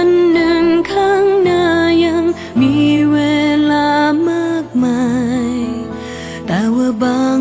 น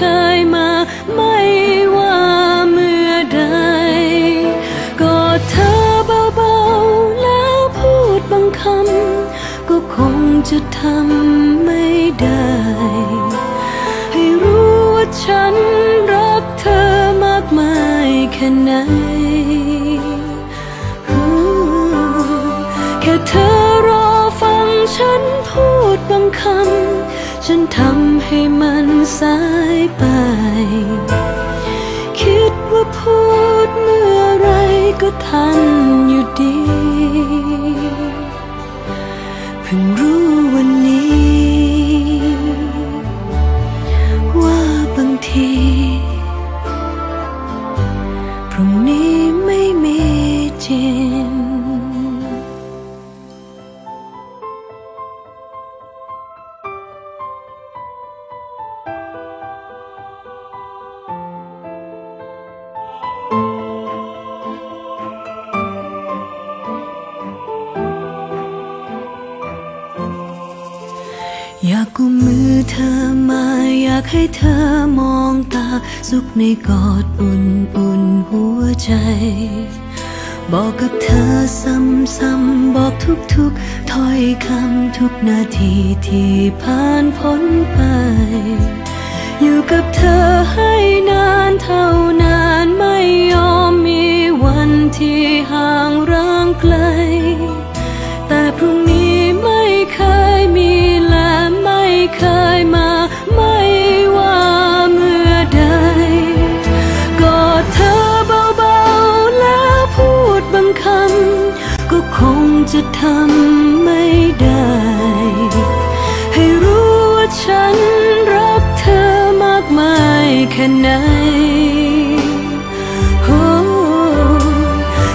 เคยมาไม่ว่าเมื่อใดกอดเธอเบาๆแล้วพูดบางคำก็คงจะทำไม่ได้ ให้รู้ว่าฉันรักเธอมากมายแค่ไหนแค่เธอรอฟังฉันพูดบางคำฉันทำให้มันสา ยไป คิดว่าพูดเมื่อไรก็ทันอยู่ดี เพิ่งรู้ กุมมือเธอมาอยากให้เธอมองตา สุขในกอดอุ่นอุ่นหัวใจ บอกกับเธอซ้ำๆบอกทุกๆถ้อยคำทุกนาทีที่ผ่านพ้นไป อยู่กับเธอให้ คงจะทำไม่ได้ ให้รู้ว่าฉันรักเธอมากมายแค่ไหนโอ้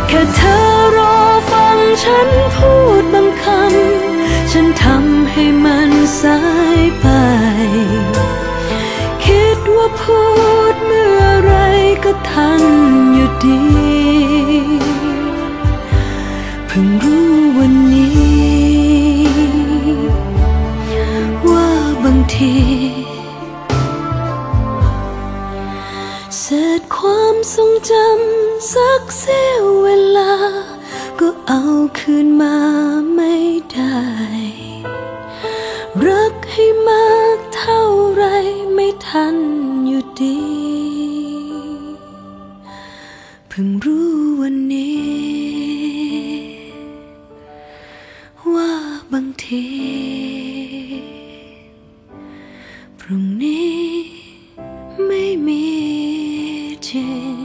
แค่เธอรอฟังฉันพูดบางคำ ฉันทำให้มันสายไป คิดว่าพูดเมื่อไรก็ทันอยู่ดี พิ่งรู้วันนี้ ว่าบางทีเศษความทรงจำสักเสี้ยวเวลา ก็เอาคืนมาไม่ได้ รักให้มากเท่าไรไม่ทันอยู่ดี นี้ไม่มีจริง